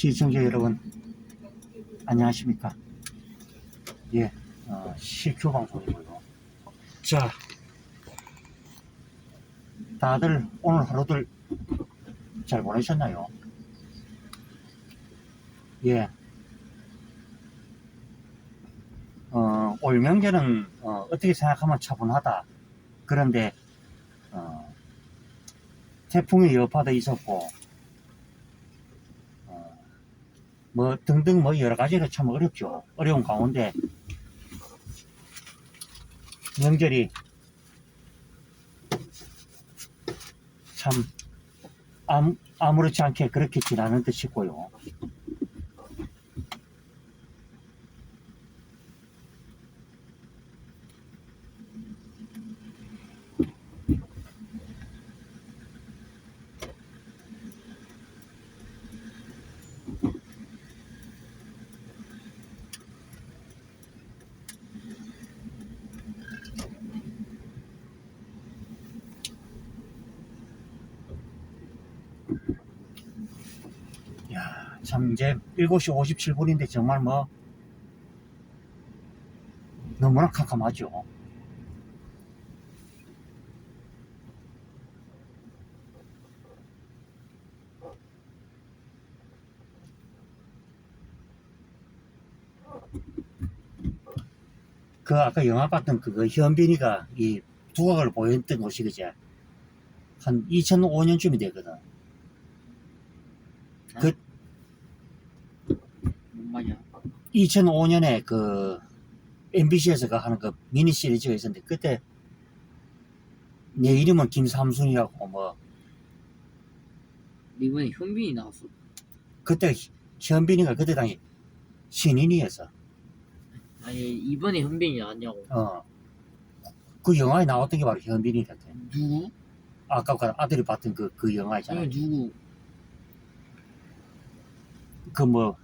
시청자 여러분 안녕하십니까? 예 어, 실효 방송이고요. 자. 다들 오늘 하루들 잘 보내셨나요? 예. 어, 올 명절은 어, 떻게 생각하면 차분하다. 그런데 어, 태풍의 여파도 있었고 어, 뭐 등등 뭐 여러 가지로 참 어렵죠. 어려운 가운데 명절이 참 아무, 아무렇지 않게 그렇게 지나는 듯 싶고요. 야, 참 이제 7시 57분인데 정말 뭐 너무나 캄캄하죠. 그 아까 영화 봤던 그거 현빈이가 이 두각을 보였던 곳이 그제 한 2005년쯤이 되거든. 그 뭔 말이야? 2005년에 그 MBC에서 그 하는 그 미니 시리즈가 있었는데 그때 내 이름은 김삼순이라고 뭐 이번에 현빈이 나왔어. 그때 현빈이가 그때 당시 신인이었어. 아니 이번에 현빈이 나왔냐고. 어. 그 영화에 나왔던 게 바로 현빈이 같아. 누구? 아까 그 아들이 봤던 그, 그 영화 있잖아. 아니 누구? 그 뭐,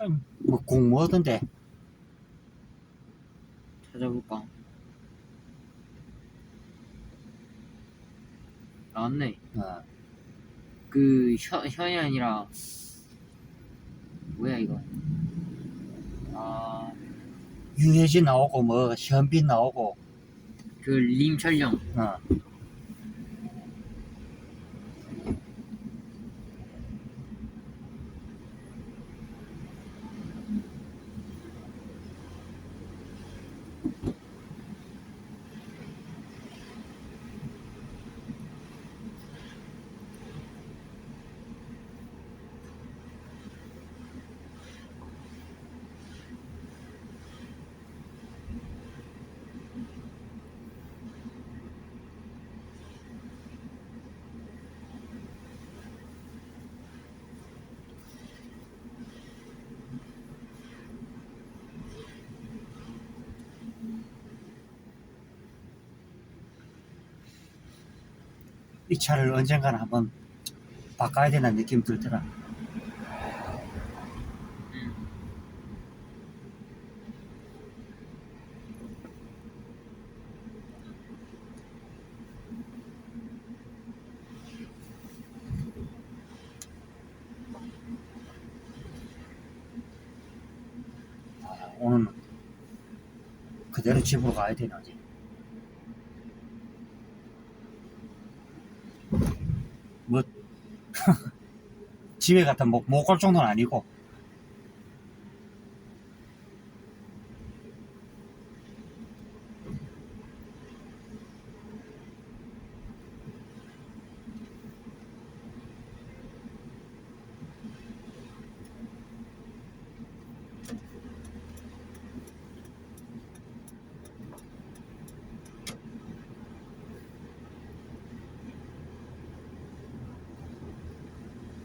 한, 뭐 공모하던데. 찾아볼까? 나왔네. 어. 그 현, 현이 아니라 뭐야 이거? 아, 유해진 나오고 뭐 현빈 나오고 그 림철령. 어. 차를 언젠가는 한번 바꿔야 되는 느낌 들더라. 아, 오늘 그대로 집으로 가야 되나 이제. 뭐 집에 갔다 못갈 정도는 아니고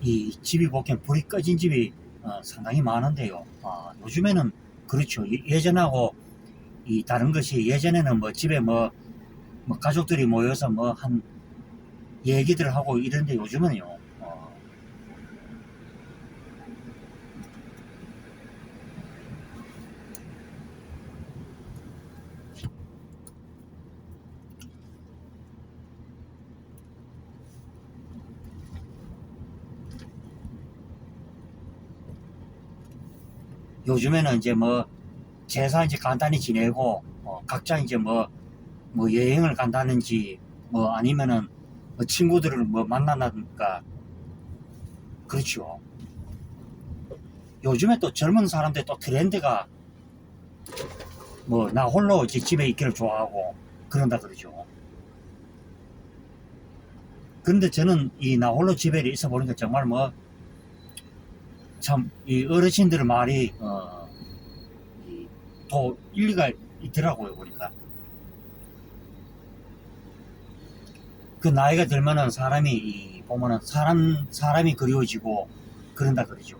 이 집이 보기엔 불이 꺼진 집이 어, 상당히 많은데요. 아, 요즘에는 그렇죠. 예- 예전하고 이 다른 것이 예전에는 뭐 집에 뭐, 뭐 가족들이 모여서 뭐 한 얘기들 하고 이런데 요즘은요. 어, 요즘에는 이제 뭐 제사 이제 간단히 지내고 어, 각자 이제 뭐, 뭐 여행을 간다는지 뭐 아니면은 뭐 친구들을 뭐 만난다든가 그렇죠. 요즘에 또 젊은 사람들 또 트렌드가 뭐 나 홀로 이제 집에 있기를 좋아하고 그런다 그러죠. 근데 저는 이 나 홀로 집에 있어 보니까 정말 뭐 참 이 어르신들 말이 어, 이, 또 일리가 있더라고요 보니까 그 나이가 들면은 사람이 이 보면은 사람 사람이 그리워지고 그런다 그러죠.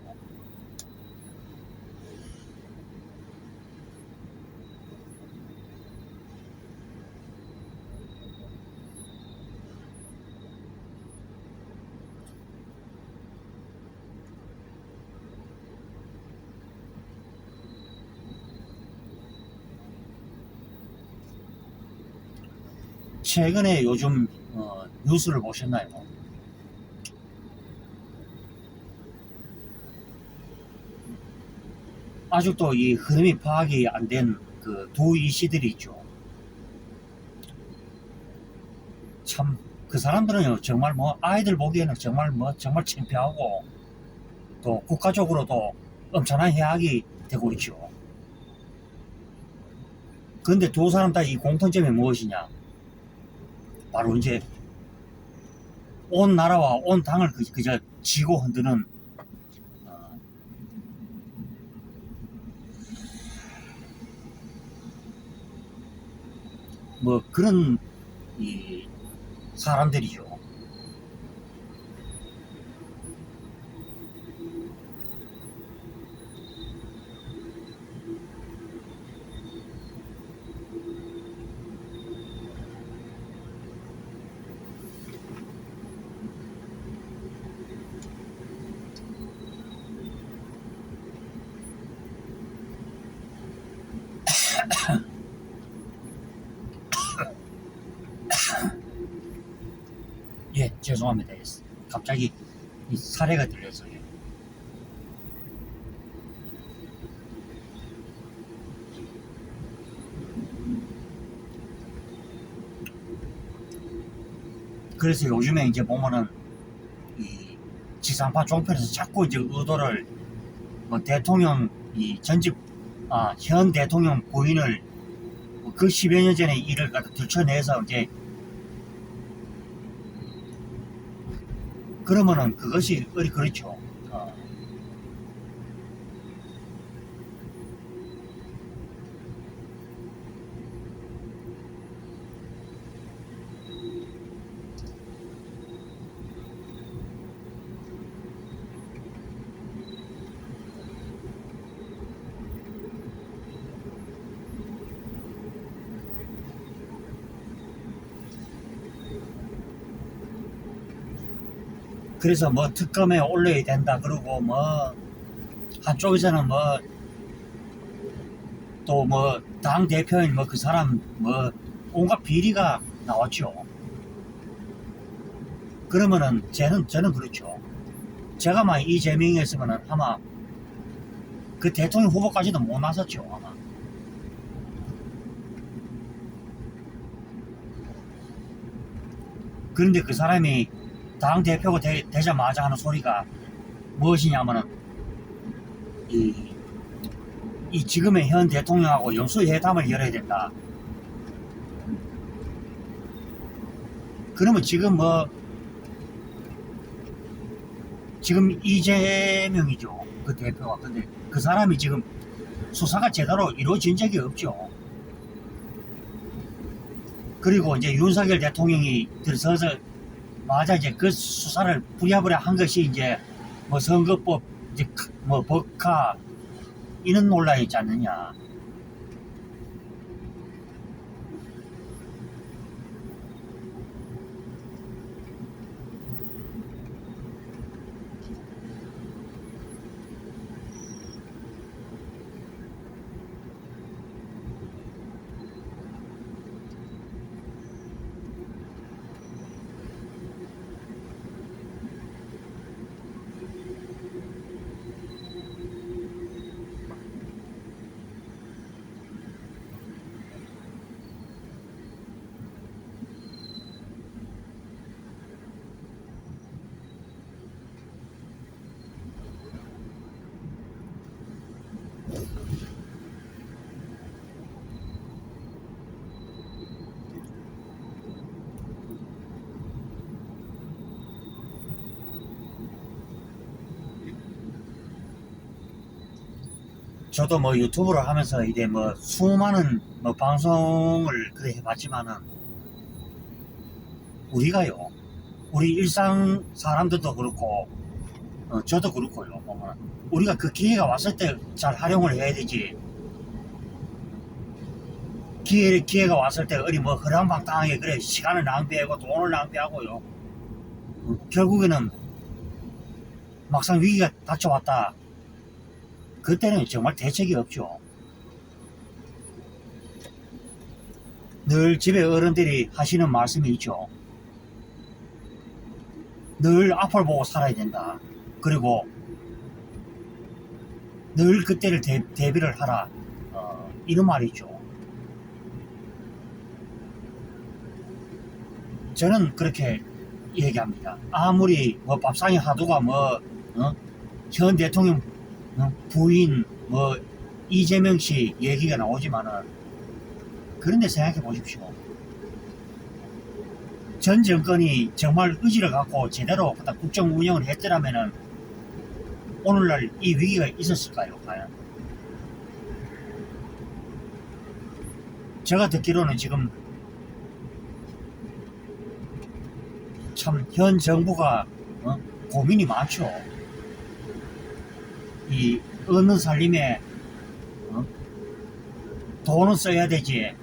최근에 요즘 어, 뉴스를 보셨나요? 아직도 이 흐름이 파악이 안 된 그 두 이씨들이 있죠. 참 그 사람들은 정말 뭐 아이들 보기에는 정말 뭐 정말 창피하고 또 국가적으로도 엄청난 해악이 되고 있죠. 그런데 두 사람 다 이 공통점이 무엇이냐? 바로 이제 온 나라와 온 당을 그- 그저 쥐고 흔드는 어, 뭐 그런 이 사람들이죠. 예, 죄송합니다. 예, 갑자기 이 사례가 들려서요. 그래서 요즘에 이제 보면은 이 지상파 종편에서 자꾸 이제 의도를 뭐 대통령 이 전직 아, 현 대통령 부인을 뭐그 10여 년 전에 일을 갖다 들춰내서 이제 그러면은 그것이 어리 그렇죠. 어. 그래서 뭐 특검에 올려야 된다 그러고 뭐 한쪽에서는 뭐 또 뭐 당 대표인 뭐 그 사람 뭐 온갖 비리가 나왔죠. 그러면은 저는 저는 그렇죠. 제가 막 이재명이었으면은 아마 그 대통령 후보까지도 못 나섰죠 아마. 그런데 그 사람이 당 대표가 되, 되자마자 하는 소리가 무엇이냐면은 이, 이 지금의 현 대통령하고 영수회담을 열어야 된다. 그러면 지금 뭐 지금 이재명이죠 그 대표가 근데 그 사람이 지금 수사가 제대로 이루어진 적이 없죠. 그리고 이제 윤석열 대통령이 들서서 맞아 이제 그 수사를 부랴부랴 한 것이 이제 뭐 선거법 이제 크- 뭐 법카 이런 논란이 있지 않느냐. 저도 뭐 유튜브를 하면서 이제 뭐 수많은 뭐 방송을 그래 해봤지만은 우리가요 우리 일상 사람들도 그렇고 어, 저도 그렇고요. 보면 우리가 그 기회가 왔을 때 잘 활용을 해야 되지. 기회, 기회가 왔을 때 어디 뭐 허랑방탕하게 그래 시간을 낭비하고 돈을 낭비하고요. 어, 결국에는 막상 위기가 닥쳐왔다 그때는 정말 대책이 없죠. 늘 집에 어른들이 하시는 말씀이 있죠. 늘 앞을 보고 살아야 된다. 그리고 늘 그때를 대, 대비를 하라. 어, 이런 말이 있죠. 저는 그렇게 얘기합니다. 아무리 뭐 밥상의 하두가 뭐, 어? 현 대통령 어? 부인 뭐 이재명 씨 얘기가 나오지만은 그런데 생각해 보십시오. 전 정권이 정말 의지를 갖고 제대로 국정 운영을 했더라면은 오늘날 이 위기가 있었을까요? 과연? 제가 듣기로는 지금 참 현 정부가 어? 고민이 많죠. 이 어느 살림에 어? 돈은 써야 되지.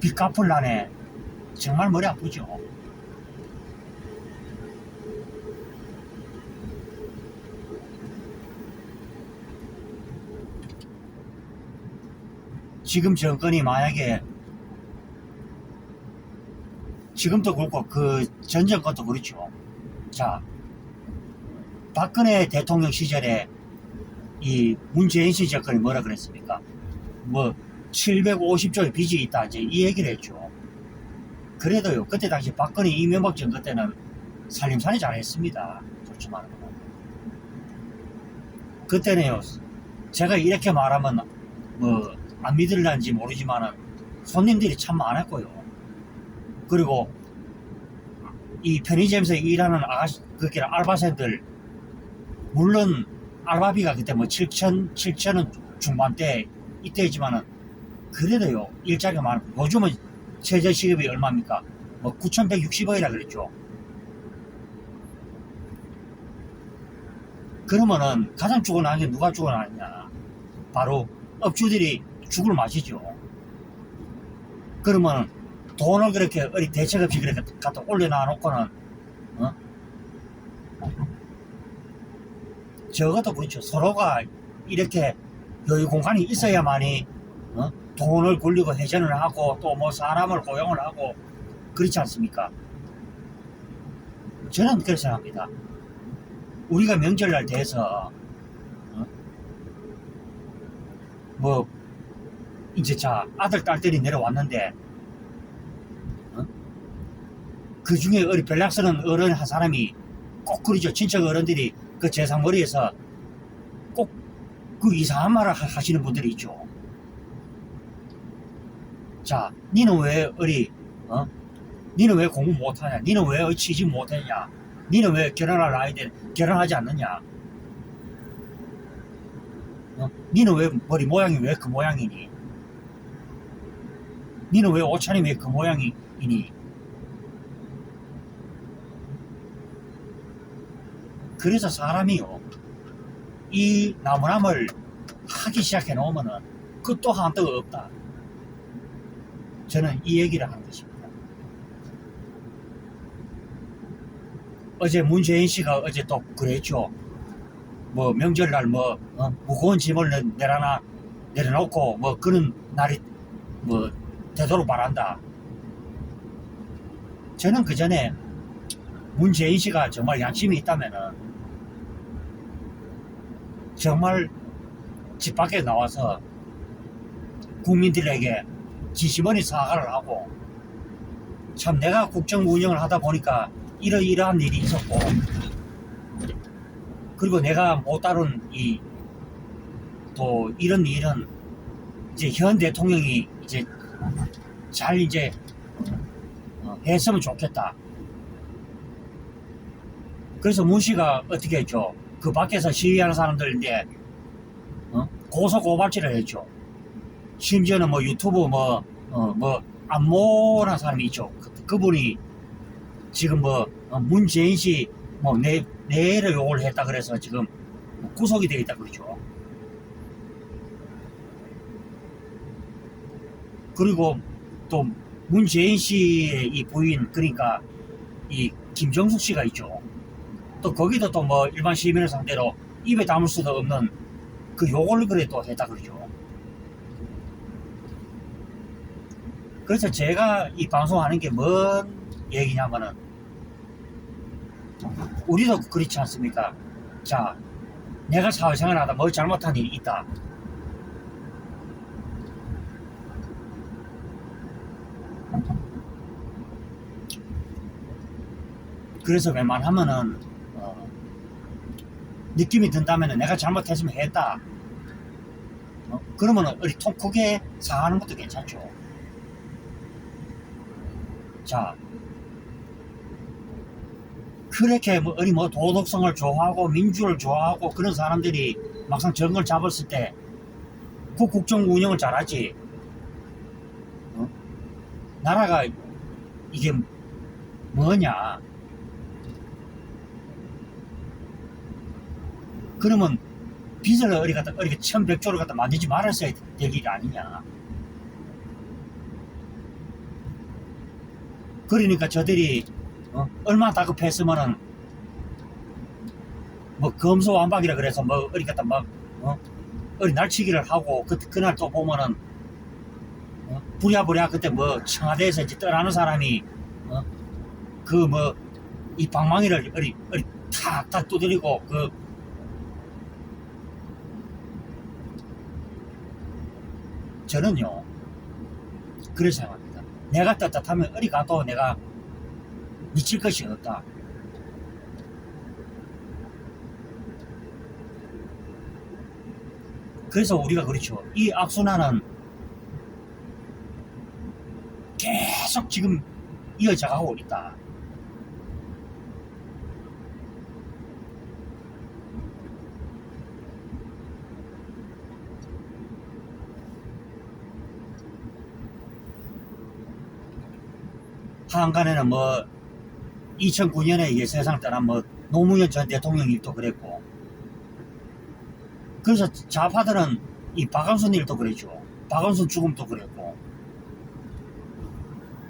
빚 갚을라네 정말 머리 아프죠. 지금 정권이 만약에 지금도 그렇고 그 전 정권도 그렇죠 자, 박근혜 대통령 시절에 이 문재인 씨 정권이 뭐라 그랬습니까? 뭐 750조의 빚이 있다 이제 이 얘기를 했죠. 그래도요 그때 당시 박근혜 이명박 정권 때는 살림살이 잘했습니다. 좋지만 그때는요 제가 이렇게 말하면 뭐 안 믿을란지 모르지만은 손님들이 참 많았고요. 그리고 이 편의점에서 일하는 아가씨, 그게 알바생들, 물론 알바비가 그때 뭐 7천, 7천원 중반대 이때지만은 그래도요, 일자리가 많고, 요즘은 최저시급이 얼마입니까? 뭐 9,160원이라 그랬죠. 그러면은 가장 죽어나는 게 누가 죽어나느냐? 바로 업주들이 죽을 맛이죠. 그러면 돈을 그렇게 어디 대책 없이 그렇게 갖다 올려놔 놓고는 어? 적어도 그렇죠 서로가 이렇게 여유 공간이 있어야만이 어? 돈을 굴리고 회전을 하고 또 뭐 사람을 고용을 하고 그렇지 않습니까? 저는 그렇게 생각합니다. 우리가 명절날 돼서 어? 뭐 이제 자 아들 딸들이 내려왔는데 그 중에 어리 별락스는 어른 한 사람이 꼭 그러죠. 친척 어른들이 그 재상머리에서 꼭 그 이상한 말을 하- 하시는 분들이 있죠. 자, 니는 왜 어리, 어? 니는 왜 공부 못하냐? 니는 왜 취직 못했냐? 니는 왜 결혼할 돼? 결혼하지 않느냐? 어? 니는 왜 머리 모양이 왜 그 모양이니? 니는 왜 옷차림이 왜그 모양이니? 그래서 사람이요 이 나무남을 하기 시작해 놓으면은 끝도 한때가 없다. 저는 이 얘기를 하는 것입니다. 어제 문재인 씨가 어제 또 그랬죠. 뭐 명절날 뭐 어, 무거운 짐을 내- 내려놔 내려놓고 뭐 그런 날이 뭐 되도록 바란다. 저는 그 전에 문재인 씨가 정말 양심이 있다면은 정말 집 밖에 나와서 국민들에게 지시번이 사과를 하고 참 내가 국정 운영을 하다 보니까 이러이러한 일이 있었고 그리고 내가 못 다룬 이 또 이런 일은 이제 현 대통령이 이제 잘 이제 어, 했으면 좋겠다 그래서 문 씨가 어떻게 했죠? 그 밖에서 시위하는 사람들인데 어? 고소 고발질을 했죠. 심지어는 뭐 유튜브 뭐, 어, 뭐, 안모라는 사람이 있죠. 그, 그분이 지금 뭐, 어, 문재인 씨, 뭐, 내, 내를 욕을 했다 그래서 지금 구속이 되어 있다 그러죠. 그리고 또 문재인 씨의 이 부인, 그러니까 이 김정숙 씨가 있죠. 또 거기도 또 뭐 일반 시민을 상대로 입에 담을 수도 없는 그 욕을 그래 또 했다 그러죠. 그래서 제가 이 방송하는 게 뭔 얘기냐면은 우리도 그렇지 않습니까? 자, 내가 사회생활 하다 뭐 잘못한 일이 있다. 그래서 웬만하면은 어, 느낌이 든다면은 내가 잘못했으면 했다. 어? 그러면은 우리 통 크게 사하는 것도 괜찮죠. 자, 그렇게 뭐 어리 뭐 도덕성을 좋아하고 민주를 좋아하고 그런 사람들이 막상 정권을 잡았을 때 그 국정 운영을 잘하지. 어? 나라가 이게 뭐냐? 그러면 빚을 어리 갖다 어리 천백조를 갖다 만들지 말았어야 될 일이 아니냐. 그러니까 저들이 어? 얼마나 다급했으면은 뭐 검소완박이라 그래서 뭐 어리 갖다 막 어? 어리 날치기를 하고 그 그날 또 보면은 어? 부랴부랴 그때 뭐 청와대에서 이제 떠나는 사람이 어? 그 뭐 이 방망이를 어리 어리 탁 탁 두드리고 그 저는요 그렇게 생각합니다. 내가 떳떳하면 어리 가도 내가 미칠 것이 없다. 그래서 우리가 그렇죠. 이 악순환은 계속 지금 이어져 가고 있다. 한간에는 뭐 2009년에 이제 세상 떠난 뭐 노무현 전 대통령 일도 그랬고. 그래서 좌파들은 이 박원순 일도 그랬죠. 박원순 죽음도 그랬고.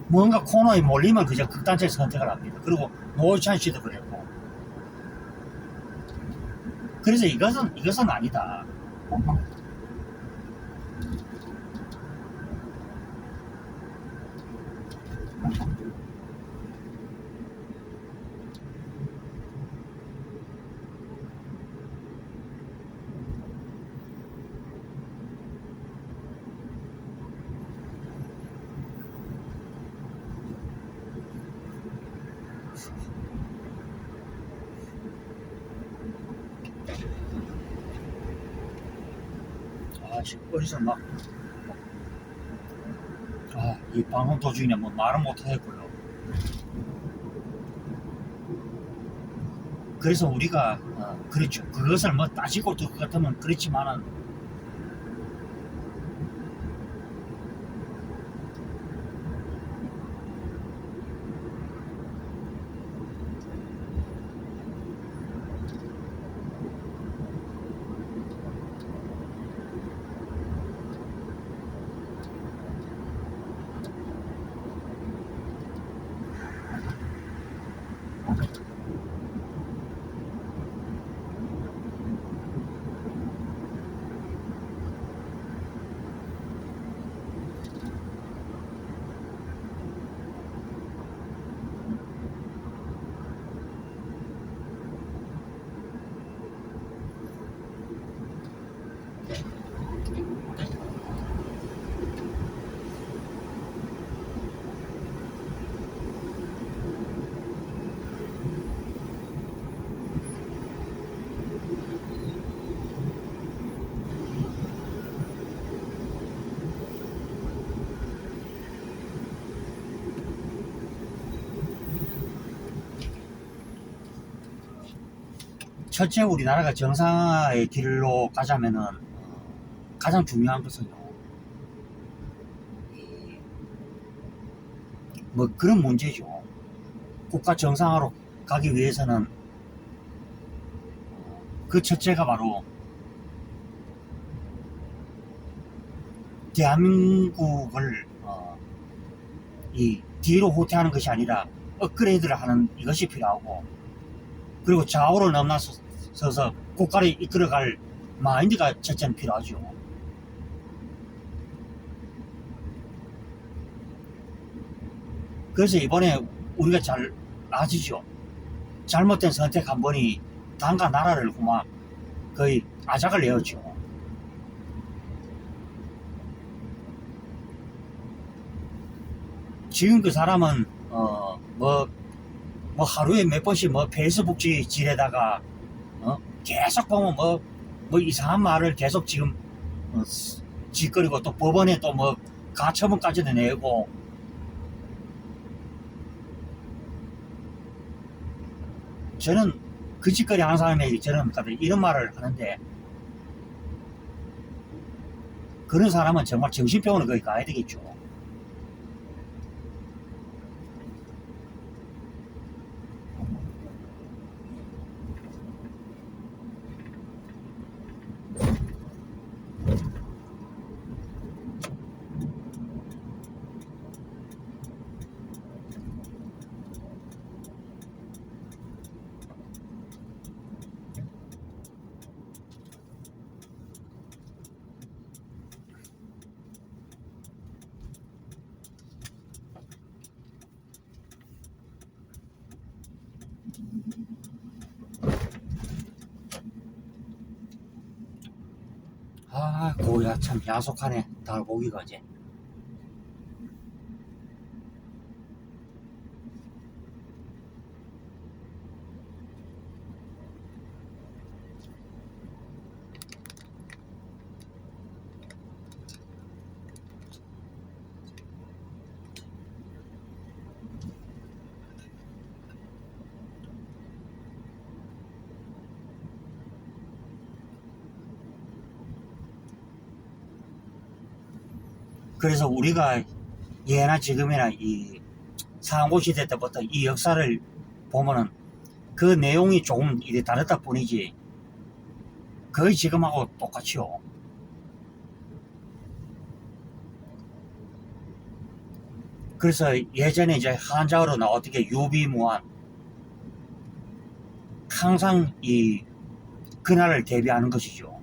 뭔가 코너에 몰리면 그저 극단적 선택을 합니다. 그리고 노회찬 씨도 그랬고. 그래서 이것은 이것은 아니다 어디서 막, 아, 이 방송 도중에 뭐 말은 못 하겠고요. 그래서 우리가, 어, 그렇죠. 그것을 뭐 따지고 들 것 같으면 그렇지만은, 첫째 우리나라가 정상화의 길로 가자면은 어, 가장 중요한 것은요. 이, 뭐 그런 문제죠. 국가 정상화로 가기 위해서는 어, 그 첫째가 바로 대한민국을 어, 이 뒤로 후퇴하는 것이 아니라 업그레이드를 하는 이것이 필요하고 그리고 좌우를 넘나서 서 국가를 이끌어갈 마인드가 첫째는 필요하죠. 그래서 이번에 우리가 잘 아시죠? 잘못된 선택 한 번이 당과 나라를 그만 거의 아작을 내었죠. 지금 그 사람은 어 뭐 뭐 하루에 몇 번씩 뭐 페이스북 지 지에다가 어 계속 보면 뭐 뭐 이상한 말을 계속 지금 어, 쓰- 짓거리고 또 법원에 또 뭐 가처분까지도 내고 저는 그 짓거리 하는 사람에게 저는 이런 말을 하는데 그런 사람은 정말 정신병원을 거기 가야 되겠죠. 아, 고야 참 야속하네. 달 보기가 이제. 그래서 우리가 예나 지금이나 이 상고 시대 때부터 이 역사를 보면은 그 내용이 조금 이래 다르다 뿐이지 거의 지금하고 똑같이요. 그래서 예전에 이제 한자어로 나 어떻게 유비무한 항상 이 그날을 대비하는 것이죠.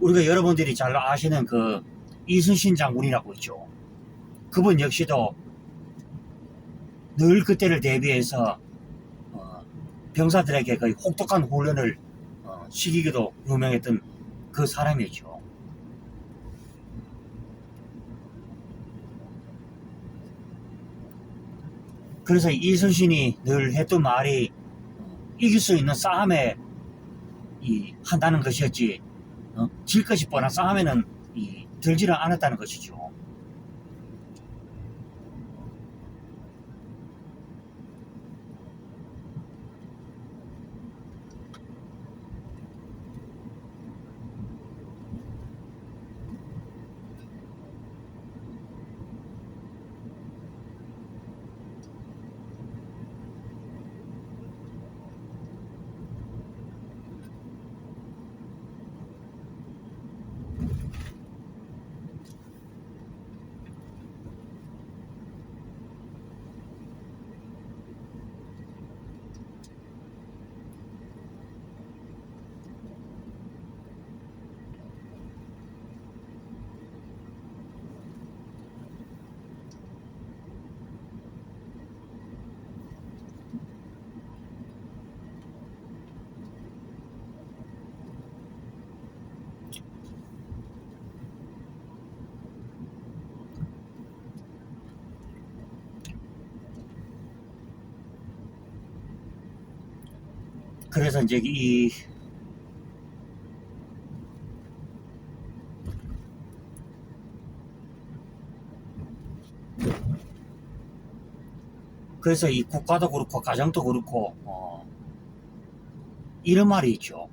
우리가 여러분들이 잘 아시는 그 이순신 장군이라고 있죠. 그분 역시도 늘 그때를 대비해서 어, 병사들에게 거의 혹독한 훈련을 어, 시키기도 유명했던 그 사람이죠. 그래서 이순신이 늘 했던 말이 어, 이길 수 있는 싸움에 이, 한다는 것이었지 어? 질 것이 뻔한 싸움에는 이, 들지를 않았다는 것이죠. 그래서 이제 이 그래서 이 국가도 그렇고 가정도 그렇고 어, 이런 말이 있죠.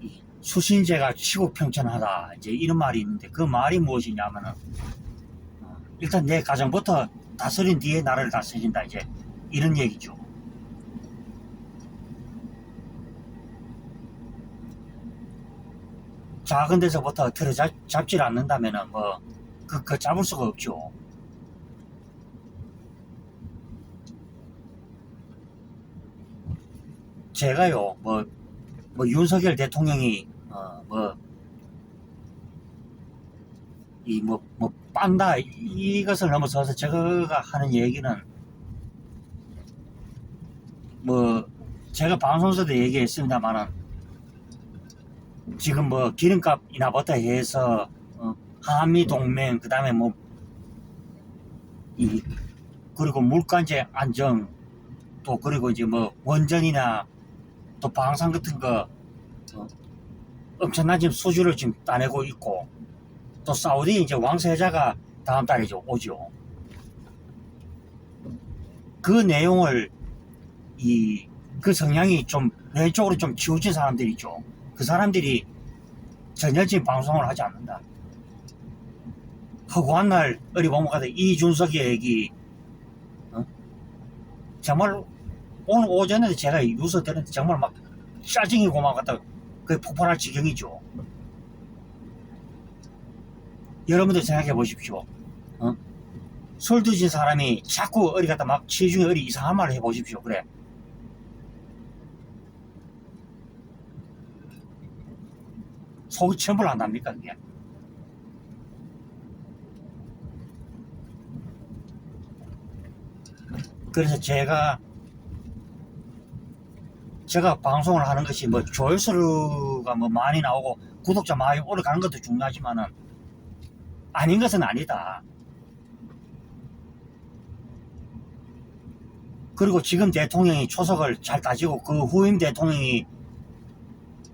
이 수신제가 치고평천하다. 이제 이런 말이 있는데 그 말이 무엇이냐면은 어, 일단 내 가정부터 다스린 뒤에 나를 다스린다. 이제 이런 얘기죠. 작은 데서부터 틀어 잡, 잡질 않는다면은 뭐, 그, 그 잡을 수가 없죠. 제가요, 뭐, 뭐, 윤석열 대통령이, 어, 뭐, 이, 뭐, 뭐, 빤다, 이것을 넘어서서 제가 하는 얘기는, 뭐, 제가 방송에서도 얘기했습니다만은, 지금 뭐, 기름값 인하부터 해서, 어, 한미 동맹, 그 다음에 뭐, 이, 그리고 물가제 안정, 또 그리고 이제 뭐, 원전이나 또 방산 같은 거 어, 엄청난 지금 수주를 지금 따내고 있고 또 사우디 이제 왕세자가 다음 달에 오죠. 그 내용을 이 그 성향이 좀 왼쪽으로 좀 치우친 사람들이 있죠. 그 사람들이 지금 방송을 하지 않는다. 허구한 날 어리범가다 이준석의 얘기 어? 정말 오늘 오전에 제가 뉴스 들었는데 정말 막 짜증이 고마웠다. 그게 폭발할 지경이죠. 여러분들 생각해 보십시오. 어? 술 드신 사람이 자꾸 어디 갖다 막 치중에 어디 이상한 말을 해 보십시오. 그래. 속이 천불 난답니까, 그게? 그래서 제가 제가 방송을 하는 것이 뭐 조회수가 뭐 많이 나오고 구독자 많이 오래가는 것도 중요하지만은 아닌 것은 아니다. 그리고 지금 대통령이 초석을 잘 따지고 그 후임 대통령이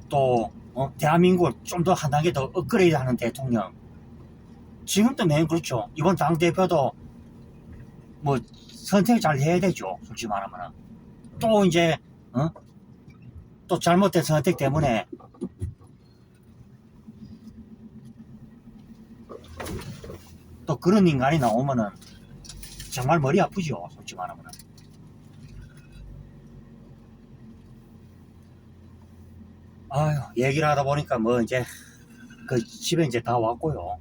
또 어, 대한민국을 좀 더 한 단계 더 업그레이드 하는 대통령. 지금도 매우 그렇죠. 이번 당대표도 뭐 선택 잘 해야 되죠. 솔직히 말하면은. 또 이제, 어? 또 잘못된 선택 때문에 또 그런 인간이 나오면은 정말 머리 아프죠. 솔직히 말하면 아유, 얘기를 하다 보니까 뭐 이제 그 집에 이제 다 왔고요.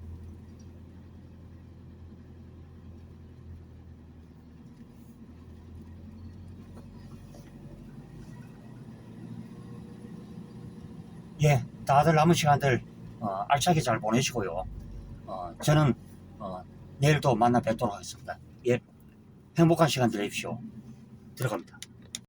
예, 다들 남은 시간들 어, 알차게 잘 보내시고요. 어, 저는 어, 내일 또 만나 뵙도록 하겠습니다. 예, 행복한 시간 되십시오. 들어갑니다.